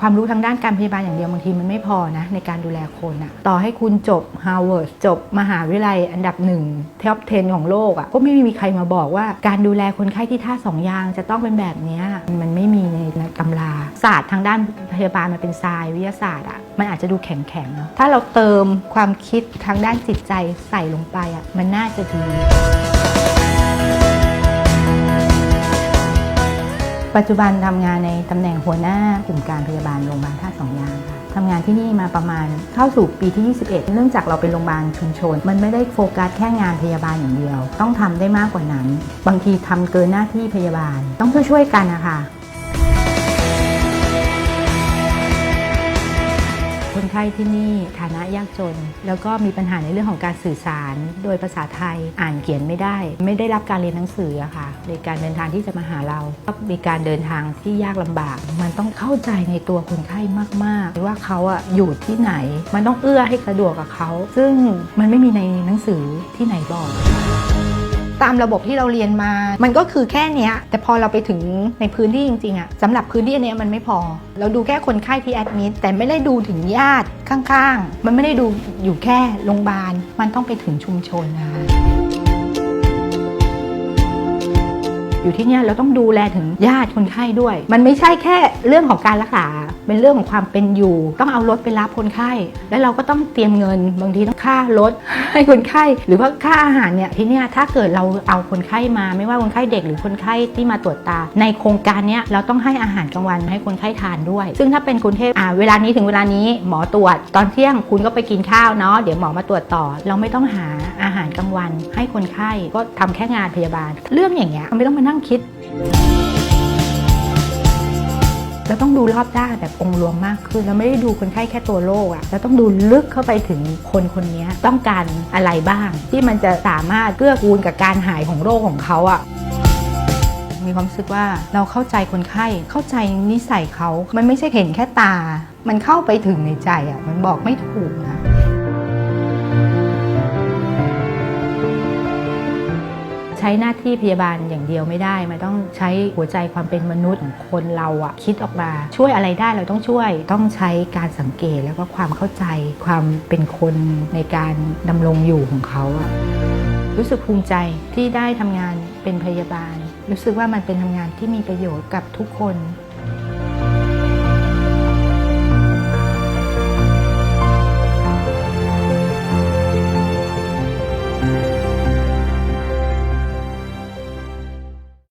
ความรู้ทางด้านการพยาบาลอย่างเดียวบางทีมันไม่พอนะในการดูแลคนอะต่อให้คุณจบ Harvard จบมหาวิทยาลัยอันดับหนึ่งท็อป10 ของโลกอะก็ไม่มีใครมาบอกว่า การดูแลคนไข้ที่ท่าสองยางจะต้องเป็นแบบนี้มันไม่มีในตำราศาสตร์ทางด้านพยาบาลมันเป็นทรายวิทยาศาสตร์อะมันอาจจะดูแข็งๆเนาะถ้าเราเติมความคิดทางด้านจิตใจใส่ลงไปอะมันน่าจะดี ปัจจุบันทำงานในตำแหน่งหัวหน้ากลุ่มการพยาบาลโรงพยาบาลท่าสองยางค่ะทำงานที่นี่มาประมาณเข้าสู่ปีที่ 21 เนื่องจากเราเป็นโรงพยาบาลชุมชน มันไม่ได้โฟกัสแค่งานพยาบาลอย่างเดียว ต้องทำได้มากกว่านั้น บางทีทำเกินหน้าที่พยาบาล ต้องช่วยๆกันนะคะ ไข้ที่นี่ฐานะยากจน แล้วก็มีปัญหาในเรื่องของการสื่อสาร โดยภาษาไทยอ่านเขียนไม่ได้ ไม่ได้รับการเรียนหนังสืออะค่ะในการเดินทางที่จะมาหาเราก็มีการเดินทางที่ยากลำบาก มันต้องเข้าใจในตัวคนไข้มากๆว่าเขาอะอยู่ที่ไหน มันต้องเอื้อให้สะดวกกับเขา ซึ่งมันไม่มีในหนังสือที่ไหนบอก ตามระบบที่เราเรียนมา มันก็คือแค่เนี้ยแต่พอเราไปถึงในพื้นที่จริงๆอะสำหรับพื้นที่อันเนี้ยมันไม่พอ เราดูแค่คนไข้ที่แอดมิดแต่ไม่ได้ดูถึงญาติข้างๆ มันไม่ได้ดูอยู่แค่โรงพยาบาล มันต้องไปถึงชุมชนนะคะ อยู่ที่เนี่ยเราต้องดูแลถึงญาติคนไข้ด้วย มันไม่ใช่แค่เรื่องของการรักษา เป็นเรื่องของความเป็นอยู่ ต้องเอารถไปรับคนไข้ แล้วเราก็ต้องเตรียมเงิน บางทีต้องค่ารถให้คนไข้ หรือว่าค่าอาหารเนี่ยที่เนี่ยถ้าเกิดเราเอาคนไข้มา ไม่ว่าคนไข้เด็กหรือคนไข้ที่มาตรวจตา ในโครงการเนี้ยเราต้องให้อาหารกลางวันให้คนไข้ทานด้วย ซึ่งถ้าเป็นกรุงเทพอ่าเวลานี้ถึงเวลานี้หมอตรวจ ตอนเที่ยงคุณก็ไปกินข้าวเนาะเดี๋ยวหมอมาตรวจต่อ เราไม่ต้องหาอาหารกลางวัน ให้คนไข้ก็ทำแค่งานพยาบาล เรื่องอย่างเงี้ยไม่ต้องมานั่งคิดเราต้องดูรอบด้านแบบองค์รวมมากขึ้นเราไม่ได้ดูคนไข้แค่ตัวโรคอะเราต้องดูลึกเข้าไปถึงคนคนนี้ต้องการอะไรบ้าง ที่มันจะสามารถเกื้อกูลกับการหายของโรคของเขาอะมีความรู้สึกว่าเราเข้าใจคนไข้เข้าใจนิสัยเขา มันไม่ใช่เห็นแค่ตา มันเข้าไปถึงในใจอะมันบอกไม่ถูกนะ ใช้หน้าที่พยาบาลอย่างเดียวไม่ได้ มันต้องใช้หัวใจความเป็นมนุษย์ของคนเราอะคิดออกมา ช่วยอะไรได้เราต้องช่วย ต้องใช้การสังเกตแล้วก็ความเข้าใจ ความเป็นคนในการดำรงอยู่ของเขาอะรู้สึกภูมิใจที่ได้ทำงานเป็นพยาบาล รู้สึกว่ามันเป็นทำงานที่มีประโยชน์กับทุกคน